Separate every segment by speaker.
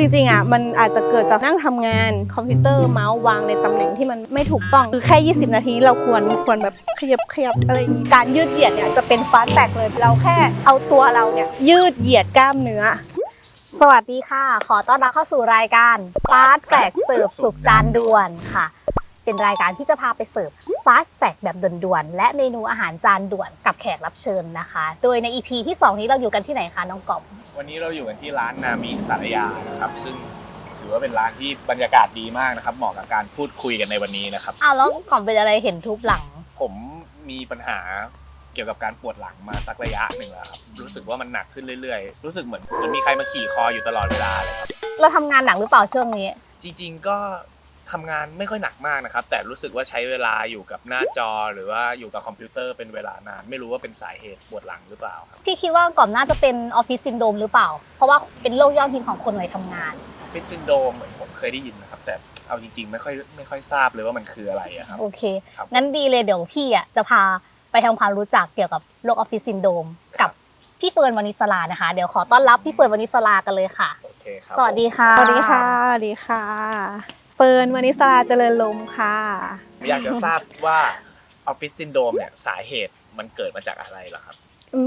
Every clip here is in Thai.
Speaker 1: จริงๆอะมันอาจจะเกิดจากนั่งทำงานคอมพิวเตอร์เมาส์วางในตำแหน่งที่มันไม่ถูกต้องคือแค่ 20 นาทีเราควรควรแบบขยับขยับอะไรอย่างงี้การยืดเหยียดเนี่ยจะเป็นฟาสต์แทร็กเลยเราแค่เอาตัวเราเนี่ยยืดเหยียดกล้ามเนื้อ
Speaker 2: สวัสดีค่ะ ขอต้อนรับเข้าสู่รายการฟาสต์แฟกเสิร์ฟสุกจานด่วนค่ะ เป็นรายการที่จะพาไปเสิร์ฟฟาสต์แฟกแบบด่วนๆและเมนูอาหารจานด่วนกับแขกรับเชิญนะคะ โดยใน EP ที่ 2 นี้เราอยู่กันที่ไหนคะน้องกอบ
Speaker 3: วันนี้เราอยู่กันที่ร้านนามิสารยานะครับ ซึ่งถือว่าเป็นร้านที่บรรยากาศดีมากนะครับ เหมาะกับการพูดคุยกันในวันนี้นะครับ
Speaker 2: อ้าวแล้วกอบเป็นอะไรเห็นทุบหลัง
Speaker 3: ผมมีปัญหาเกี่ยวกับการปวดหลังมาสักระยะหนึ่งแล้วครับรู้สึกว่ามันหนักขึ้นเรื่อยๆ รู้สึกเหมือนเหมือนมีใครมาขี่คออยู่ตลอดเวลาเลยครับ
Speaker 2: เราทำงานหนักหรือเปล่าช่วงนี้
Speaker 3: จริงๆก็ ทำงานไม่ค่อยหนักมากนะครับ แต่รู้สึกว่าใช้เวลาอยู่กับหน้าจอ หรือว่าอยู่กับคอมพิวเตอร์เป็นเวลานาน ไม่รู้ว่าเป็นสาเหตุปวดหลังหรือเปล่าครับ
Speaker 2: พี่คิดว่ากอบน่าจะเป็นออฟฟิศซินโดรมหรือเปล่า เพราะว่าเป็นโรคยอดฮิตของคนวัยทำงาน
Speaker 3: ฟิตซินโดมเหมือนผมเคยได้ยินนะครับ แต่เอาจริงๆ ไม่ค่อยไม่ค่อยทราบเลยว่ามันคืออะไรอะครับ
Speaker 2: โอเค
Speaker 3: ครับ
Speaker 2: งั้นดีเลยเดี๋ยวพี่อะจะพาไปทำความรู้จักเกี่ยวกับโรคออฟฟิศซินโดรมกับพี่เฟิร์นวานิสลานะคะ เดี๋ยวขอต้อนรับพี่เฟิร์นวานิสลากันเลยค่ะ
Speaker 3: โอเคครับ
Speaker 2: สวัสดีค่ะ
Speaker 1: สวัสดีค่ะ สวัสดีค่ะเฟิร์นวานิสราเจริญลมค่ะ
Speaker 3: ผมอยากจะทราบว่าออฟฟิศซินโดมเนี่ยสาเหตุมันเกิดมาจากอะไรเหรอครับ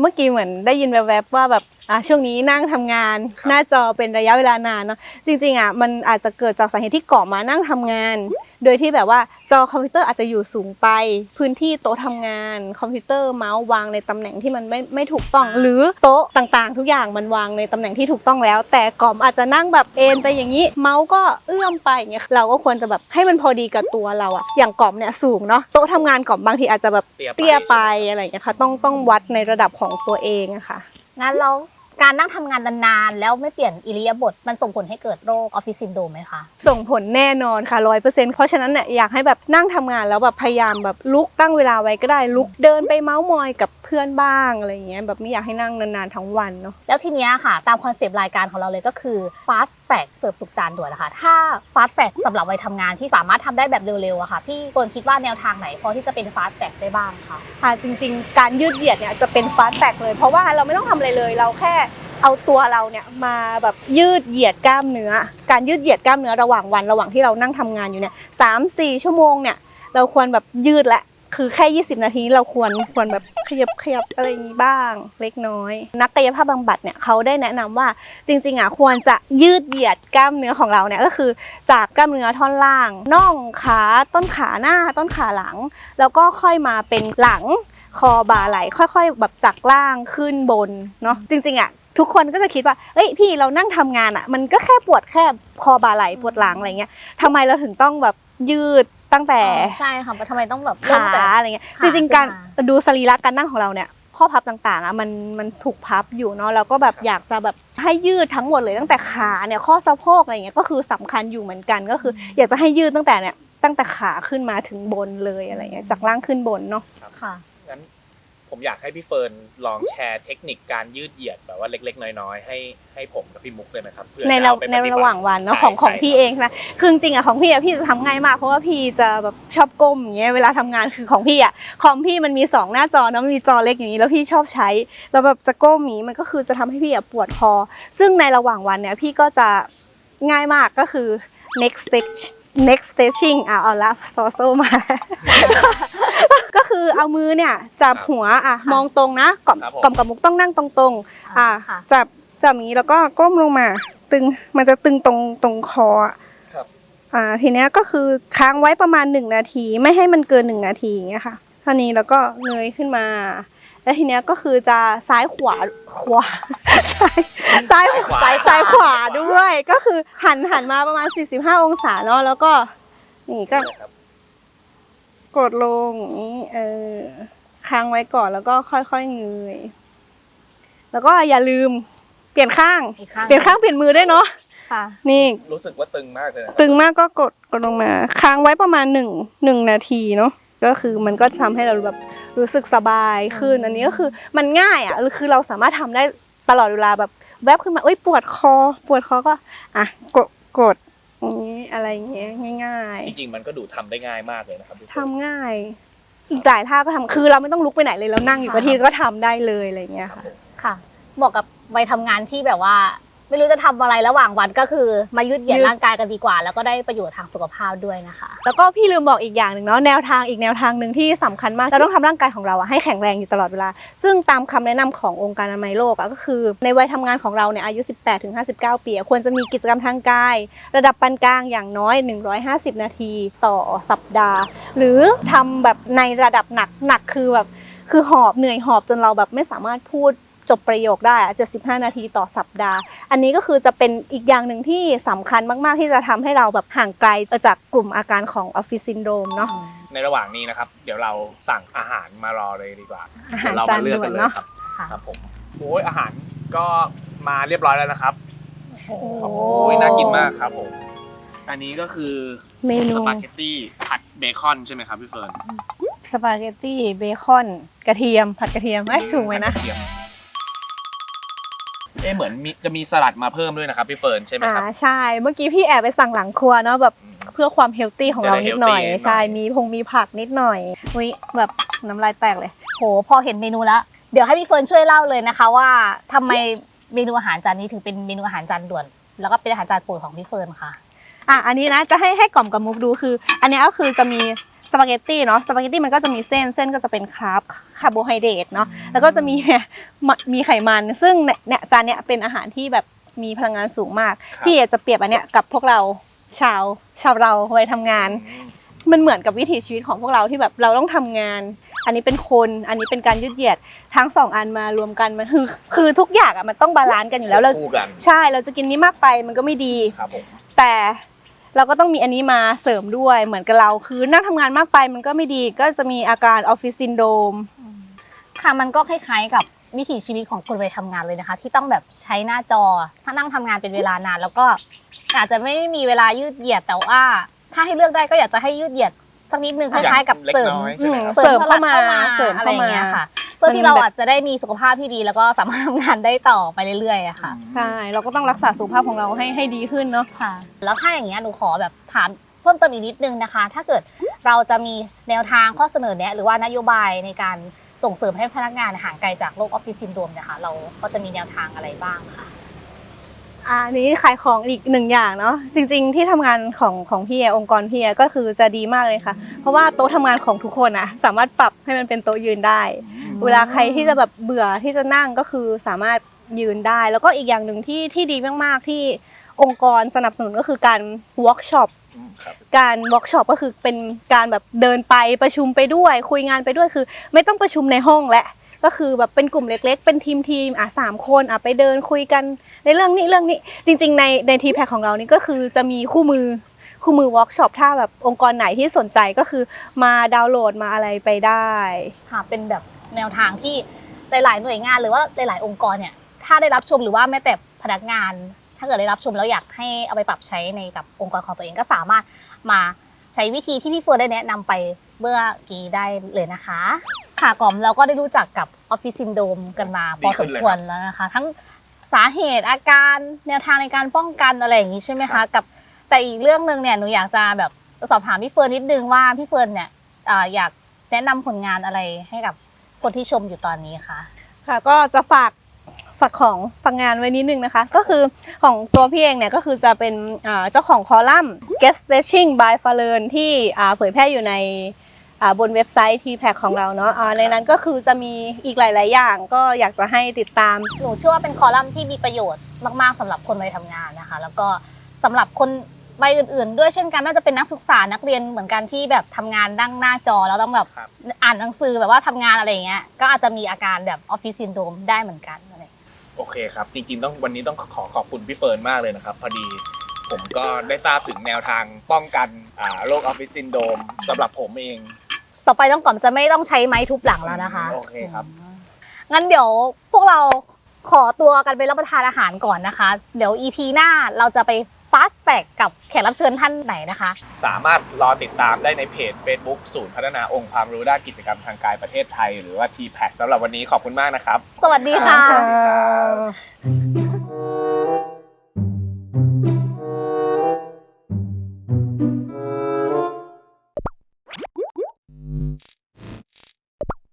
Speaker 1: เมื่อกี้เหมือนได้ยินแวบๆว่าแบบ อะช่วงนี้นั่งทำงาน
Speaker 3: ครับ
Speaker 1: หน้าจอเป็นระยะเวลานานเนาะจริงๆอะมันอาจจะเกิดจากสาเหตุที่เกาะมานั่งทำงาน โดยที่แบบว่าจอคอมพิวเตอร์อาจจะอยู่สูงไป พื้นที่โต๊ะทำงาน คอมพิวเตอร์เมาส์วางในตำแหน่งที่มันไม่ไม่ถูกต้อง หรือโต๊ะต่างๆ ทุกอย่างมันวางในตำแหน่งที่ถูกต้องแล้ว แต่กล่อมอาจจะนั่งแบบเอ็นไปอย่างนี้ เมาส์ก็เอื้อมไปอย่างเงี้ยเราก็ควรจะแบบให้มันพอดีกับตัวเราอะอย่างกล่อมเนี่ยสูงเนาะโต๊ะทำงานกล่อมบางทีอาจจะแบบ
Speaker 3: เตี้ยไป
Speaker 1: เตี้ยไป
Speaker 3: ใช่ไหม
Speaker 1: อะไรอย่างเงี้ยค่ะต้องต้องวัดในระดับของตัวเองอะค่ะ
Speaker 2: งั้นเรา การนั่งทำงานนานๆ แล้วไม่เปลี่ยนอิริยาบถมันส่งผลให้เกิดโรคออฟฟิศซินโดรมไหมคะ
Speaker 1: ส่งผลแน่นอนค่ะร้อยเปอร์เซ็นต์เพราะฉะนั้นเนี่ยอยากให้แบบนั่งทำงานแล้วแบบพยายามแบบลุกตั้งเวลาไว้ก็ได้ลุกเดินไปเมาส์มอยกับเพื่อนบ้างอะไรอย่างเงี้ยแบบไม่อยากให้นั่งนานๆทั้งวันเนาะ
Speaker 2: แล้วทีเนี้ยค่ะ ตามคอนเซปต์รายการของเราเลยก็คือ fast fact เสิร์ฟสุกจานด่วนนะคะ ถ้า fast fact สำหรับวัยทำงานที่สามารถทำได้แบบเร็วๆอะค่ะ พี่เฟิร์นคิดว่าแนวทางไหนพอที่จะเป็น fast fact ได้บ้างคะ
Speaker 1: ค่ะจริงๆ การยืดเหยียดเนี่ยจะเป็นฟาสต์แทร็กเลย เพราะว่าเราไม่ต้องทำอะไรเลย เราแค่ เอาตัวเราเนี่ยมาแบบยืดเหยียดกล้ามเนื้อ การยืดเหยียดกล้ามเนื้อระหว่างวันระหว่างที่เรานั่งทำงานอยู่เนี่ยสามสี่ชั่วโมงเนี่ยเราควรแบบยืดและคือแค่ 20 นาทีเราควรควรแบบขยับขยับอะไรอย่างนี้บ้าง เล็กน้อย นักกายภาพบำบัดเนี่ยเขาได้แนะนำว่าจริงๆอะควรจะยืดเหยียดกล้ามเนื้อของเราเนี่ยก็คือจากกล้ามเนื้อท่อนล่างน่องขาต้นขาหน้าต้นขาหลัง แล้วก็ค่อยมาเป็นหลังคอบ่าไหลค่อย ๆ แบบจากล่างขึ้นบนเนาะจริงๆอะ ทุกคนก็จะคิดว่า เอ้ยพี่เรานั่งทำงานอะ มันก็แค่ปวดแค่คอบ่าไหลปวดหลังอะไรเงี้ยทำไมเราถึงต้องแบบยืดตั้งแต่
Speaker 2: ใช่ค่ะทำไมต้องแบบเริ่ม
Speaker 1: ขา
Speaker 2: แต่
Speaker 1: อะไรเงี้ย
Speaker 2: ขา
Speaker 1: จริงๆการ
Speaker 2: ขึ้นมา
Speaker 1: ดูสรีระการนั่งของเราเนี่ยข้อพับต่างๆอะมันมันถูกพับอยู่เนาะเราก็แบบอยากจะแบบให้ยืดทั้งหมดเลยตั้งแต่ขาเนี่ยข้อสะโพกอะไรเงี้ยก็คือสำคัญอยู่เหมือนกันก็คือ อยากจะให้ยืดตั้งแต่เนี่ยตั้งแต่ขาขึ้นมาถึงบนเลยอะไรเงี้ยจากล่างขึ้นบนเนาะ
Speaker 2: ค่ะ
Speaker 3: งั้น ผมอยากให้พี่เฟิร์นลองแชร์เทคนิคการยืดเหยียดแบบว่าเล็ก ๆ น้อยๆให้ให้ผมกับพี่มุกเลยไหมครับเพื่อ
Speaker 1: ใน
Speaker 3: จะ
Speaker 1: ระ
Speaker 3: เอาไป
Speaker 1: ใน
Speaker 3: ปฏิบัติ
Speaker 1: ระหว่างวันเนาะ
Speaker 3: ใช่
Speaker 1: ของของ
Speaker 3: ใช่
Speaker 1: พี่
Speaker 3: ครับ
Speaker 1: เองนะคือจริงๆอะของพี่อะพี่จะทำง่ายมากเพราะว่าพี่จะแบบชอบก้มอย่างเงี้ยเวลาทำงานคือของพี่อะคอมพี่มันมีสองหน้าจอเนาะมันมีจอเล็กอย่างนี้แล้วพี่ชอบใช้แล้วแบบจะก้มอย่างนี้มันก็คือจะทำให้พี่อะปวดคอ ซึ่งในระหว่างวันเนี่ยพี่ก็จะง่ายมากก็คือ next stage next stretching อะเอาละโซโซมาก็ คือเอามือเนี่ยจับหัวอะ
Speaker 2: ค่ะ
Speaker 1: มองตรงนะกล่อม
Speaker 3: ครับผม
Speaker 1: กล่อมกับมุกต้องนั่งตรงๆอะ
Speaker 2: ค่ะ
Speaker 1: จับจับอย่างนี้แล้วก็ก้มลงมา ตึงมันจะตึงตรงตรงคออะ
Speaker 3: ครับ
Speaker 1: อ่าทีเนี้ยก็คือค้างไว้ประมาณหนึ่งนาที ไม่ให้มันเกินหนึ่งนาทีอย่างเงี้ยค่ะเท่านี้แล้วก็เงยขึ้นมา แล้วทีเนี้ยก็คือจะซ้ายขวาขวาซ้ายซ้าย
Speaker 3: ขวา
Speaker 1: ซ้ายซ้ายขวาด้วย ก็คือหันหันมาประมาณ 45 องศาเนาะแล้วก็นี่ก็
Speaker 3: ครับ
Speaker 1: กดลงอย่างนี้เออค้างไว้ก่อนแล้วก็ค่อยๆเงย แล้วก็อย่าลืมเปลี่ยนข้าง
Speaker 2: อีกข้าง
Speaker 1: เปลี่ยนข้างเปลี่ยนมือด้วยเนาะ
Speaker 2: ค่ะ
Speaker 1: นี่
Speaker 3: รู้สึกว่าตึงมากเลยนะครับ
Speaker 1: ตึงมากก็กดกดลงมา ค้างไว้ประมาณหนึ่งหนึ่งนาทีเนาะก็คือมันก็ทำให้เราแบบรู้สึกสบายขึ้น อันนี้ก็คือมันง่ายอะคือเราสามารถทำได้ตลอดเวลาแบบแวบขึ้นมาเอ้ยปวดคอ ปวดคอก็อะกดกดอย่าง นี้อะไรอย่างเงี้ยง่าย
Speaker 3: จริงๆ มันก็ดูทำได้ง่ายมากเลยนะครับพี่
Speaker 1: ๆ
Speaker 3: เฟิ
Speaker 1: ทำ
Speaker 3: ร์น
Speaker 1: ง่ายอีกหลายท่าก็ทำคือเราไม่ต้องลุกไปไหนเลยเรานั่งอยู่กับที่ก็ทำได้เลยอะไรอย่างเงี้ย
Speaker 3: ครับ
Speaker 1: ค่ะ
Speaker 3: ผม
Speaker 2: ค่ะเหมาะกับวัยทำงานที่แบบว่า ไม่รู้จะทำอะไรระหว่างวันก็คือมายืดเหยียด
Speaker 1: ยืด
Speaker 2: ร่างกายกันดีกว่า แล้วก็ได้ประโยชน์ทางสุขภาพด้วยนะคะ
Speaker 1: แล้วก็พี่ลืมบอกอีกอย่างหนึ่งเนาะแนวทางอีกแนวทางหนึ่งที่สำคัญมากเราต้องทำร่างกายของเราอะให้แข็งแรงอยู่ตลอดเวลา ซึ่งตามคำแนะนำขององค์การอนามัยโลกอะก็คือ ในวัยทำงานของเราเนี่ยอายุ 18ถึง59 ปีอะควรจะมีกิจกรรมทางกาย ระดับปานกลางอย่างน้อย 150 นาทีต่อสัปดาห์ หรือทำแบบในระดับหนักหนักคือแบบคือหอบเหนื่อยหอบจนเราแบบไม่สามารถพูด จบประโยคได้อะ75 นาทีต่อสัปดาห์ อันนี้ก็คือจะเป็นอีกอย่างหนึ่งที่สำคัญมากๆ ที่จะทำให้เราแบบห่างไกลจากกลุ่มอาการของออฟฟิศซินโดรมเนาะ
Speaker 3: ในระหว่างนี้นะครับ เดี๋ยวเราสั่งอาหารมารอเลยดีกว่า
Speaker 1: อาหาร
Speaker 3: เดี๋ยวเรา
Speaker 1: จามา
Speaker 3: นเลือก
Speaker 1: ด่ว
Speaker 3: กันนเลย
Speaker 1: เนาะ
Speaker 3: ครับ
Speaker 2: ค่ะ
Speaker 3: ครับผมโอ้ยอาหารก็มาเรียบร้อยแล้วนะครับ
Speaker 1: โอ้
Speaker 3: โอ้ยน่ากินมากครับผม อันนี้ก็คือ
Speaker 1: เมนู
Speaker 3: สปาเกตตี้ผัดเบคอนใช่ไหมครับพี่เฟิร์น
Speaker 1: สปาเกตตี้เบคอนกระเทียมผัดกระเทียมเอ้ยถูกไหมนะ
Speaker 3: ผัดกรเทียม เอ๊ะเหมือนมีจะมีสลัดมาเพิ่มด้วยนะครับพี่เฟิร์นใช่ไหม
Speaker 1: อ่า
Speaker 3: ครับ
Speaker 1: ใช่ เมื่อกี้พี่แอบไปสั่งหลังครัวเนาะแบบ
Speaker 3: อืม
Speaker 1: เพื่อความเฮลตี้ของเรา
Speaker 3: จะได้
Speaker 1: นิดหน่อย
Speaker 3: healthy นิดหน่อย
Speaker 1: ใช่มีพงมีผักนิดหน่อยอุ้ยแบบน้ำลายแตกเลย
Speaker 2: โห พอเห็นเมนูแล้ว เดี๋ยวให้พี่เฟิร์นช่วยเล่าเลยนะคะว่าทำไมเมนูอาหารจานนี้ถึงเป็นเมนูอาหารจานด่วน แล้วก็เป็นอาหารจานโปรดของพี่เฟิร์นค่ะ
Speaker 1: อะอันนี้นะจะให้ให้กล่อมกับมุกดูคือ อันนี้ก็คือจะมีสปาเกตตี้เนาะสปาเกตตี้มันก็จะมีเส้นเส้นก็จะเป็นคาร์บ คาร์โบไฮเดรตเนาะแล้วก็จะมีมีไขมัน ซึ่งเนี่ยเนี่ยจานเนี้ยเป็นอาหารที่แบบมีพลังงานสูงมาก
Speaker 3: ครับ
Speaker 1: พี่อยากจะเปรียบอันเนี้ยกับพวกเราชาวชาวเราวัยทำงาน
Speaker 3: อืม
Speaker 1: มันเหมือนกับวิถีชีวิตของพวกเราที่แบบเราต้องทำงาน อันนี้เป็นคนอันนี้เป็นการยืดเหยียดทั้งสองอันมารวมกันมันคือคือทุกอย่างอะมันต้องบาลานซ์กันอยู่แล้วเรา
Speaker 3: คู่กัน
Speaker 1: ใช่เราจะกินนี้มากไปมันก็ไม่ดี
Speaker 3: ครับผม
Speaker 1: แต่เราก็ต้องมีอันนี้มาเสริมด้วยเหมือนกับเราคือนั่งทำงานมากไปมันก็ไม่ดีก็จะมีอาการออฟฟิศซินโดรม
Speaker 2: ค่ะมันก็คล้ายๆกับวิถีชีวิตของคนวัยทำงานเลยนะคะ ที่ต้องแบบใช้หน้าจอ ถ้านั่งทำงานเป็นเวลานาน แล้วก็อาจจะไม่มีเวลายืดเหยียดแต่ว่า ถ้าให้เลือกได้ก็อยากจะให้ยืดเหยียดสักนิดนึงคล้ายๆกับเสริม
Speaker 3: เล็กน้อยใช่ไหมครับ
Speaker 1: เสริมเข้ามา
Speaker 2: เส
Speaker 1: เสริ
Speaker 2: ริม
Speaker 1: ม
Speaker 2: อะไร
Speaker 1: เข้า
Speaker 2: อย่าง
Speaker 1: มา
Speaker 2: เงี้ยค่ะ เพื่อที่เรา
Speaker 1: มันแบบ
Speaker 2: อาจจะได้มีสุขภาพที่ดี แล้วก็สามารถทำงานได้ต่อไปเรื่อยๆอะค่ะ
Speaker 1: ใช่เราก็ต้องรักษาสุขภาพของเราให้ให้ดีขึ้นเนาะ
Speaker 2: ค่ะแล้วถ้าอย่างเงี้ยหนูขอแบบถามเพิ่มเติมอีกนิดนึงนะคะ ถ้าเกิดเราจะมีแนวทางข้อเสนอแนะหรือว่านโยบายในการ ส่งเสริมให้พนักงานห่างไกลจากโรคออฟฟิศซินโดรมเนี่ยค่ะเราก็จะมีแนวทางอะไรบ้างคะ
Speaker 1: อันนี้ขายของอีกหนึ่งอย่างเนาะจริง ๆ ที่ทำงานของของพี่อะองค์กรพี่อะก็คือจะดีมากเลยค่ะ เพราะว่าโต๊ะทำงานของทุกคนอะสามารถปรับให้มันเป็นโต๊ะยืนได้ เวลาใครที่จะแบบเบื่อที่จะนั่งก็คือสามารถยืนได้ แล้วก็อีกอย่างหนึ่งที่ที่ดีมากๆที่องค์กรสนับสนุนก็คือการเวิร์กช็อป
Speaker 3: อืมครับ
Speaker 1: การเวิร์กช็อปก็คือเป็นการแบบเดินไปประชุมไปด้วย คุยงานไปด้วยคือ ไม่ต้องประชุมในห้องแหละก็คือแบบเป็นกลุ่มเล็ก ๆ เป็นทีมทีมๆอะสามคนอะไปเดินคุยกันในเรื่องนี้เรื่องนี้ จริง ๆ ในในทีแพคของเรานี่ก็คือจะมีคู่มือคู่มือเวิร์กช็อปถ้าแบบองค์กรไหนที่สนใจก็คือมาดาวน์โหลดมาอะไรไปได้
Speaker 2: ค่ะเป็นแบบแนวทางที่หลาย ๆ หน่วยงานหรือว่าหลาย ๆ องค์กรเนี่ยถ้าได้รับชมหรือว่าแม้แต่พนักงาน ถ้าเกิดได้รับชมแล้วอยากให้เอาไปปรับใช้ในกับองค์กรของตัวเองก็สามารถมาใช้วิธีที่พี่เฟิร์นได้แนะนำไปเมื่อกี้ได้เลยนะคะ ค่ะกล่อมเราก็ได้รู้จักกับออฟฟิศซินโดมกันมาพอสมควรแล้วนะคะ ทั้งสาเหตุอาการแนวทางในการป้องกันอะไรอย่างนี้ใช่ไหมคะกับแต่อีกเรื่องหนึ่งเนี่ยหนูอยากจะแบบสอบถามพี่เฟิร์นนิดนึงว่าพี่เฟิร์นเนี่ยอ่าอยากแนะนำผลงานอะไรให้กับคนที่ชมอยู่ตอนนี้คะ
Speaker 1: ค่ะก็จะฝาก ฝากของฝากงานไว้นิดนึงนะคะ ก็คือของตัวพี่เองเนี่ยก็คือจะเป็นอ่าเจ้าของคอลัมน์ Guest Stretching by f a l e r n ที่อ่าเผยแพร่อยู่ในอ่าบนเว็บไซต์ t p a c ของเราเนาะอ่าในนั้นก็คือจะมีอีกหลาย ๆ อย่าง ก็อยากจะให้ติดตาม
Speaker 2: หนูเชื่อว่าเป็นคอลัมน์ที่มีประโยชน์มาก ๆสำหรับคนวัยทำงานนะคะ แล้วก็สำหรับคนวัยอื่น ๆ ด้วยเช่นกันน่าจะเป็นนักศึกษานักเรียนเหมือนกันที่แบบทำงานดั้งหน้าจอแล้วต้องแบบ
Speaker 3: ครับ
Speaker 2: อ่านหนังสือแบบว่าทำงานอะไรอย่างเงี้ยก็อาจจะมีอาการแบบออฟฟิศซินโดรมได้เหมือนกัน
Speaker 3: โอเคครับ จริงๆต้องวันนี้ต้องขอขอบคุณพี่เฟิร์นมากเลยนะครับ พอดีผมก็ได้ทราบถึงแนวทางป้องกันอ่าโรคออฟฟิศซินโดรมสำหรับผมเอง
Speaker 2: ต่อไปต้องก่อนจะไม่ต้องใช้ไม้ทุบหลังแล้วนะคะ
Speaker 3: โอเคครับ
Speaker 2: งั้นเดี๋ยวพวกเราขอตัวกันไปรับประทานอาหารก่อนนะคะ เดี๋ยว EP หน้าเราจะไป fast fact กับแขกรับเชิญท่านไหนนะคะ
Speaker 3: สามารถรอติดตามได้ในเพจ Facebook ศูนย์พัฒนาองค์ความรู้ด้านกิจกรรมทางกายประเทศไทย หรือว่า t p a c สำหรับวันนี้ขอบคุณมากนะครับ
Speaker 2: สวัสดีค่ะ
Speaker 3: สวัสดีครับ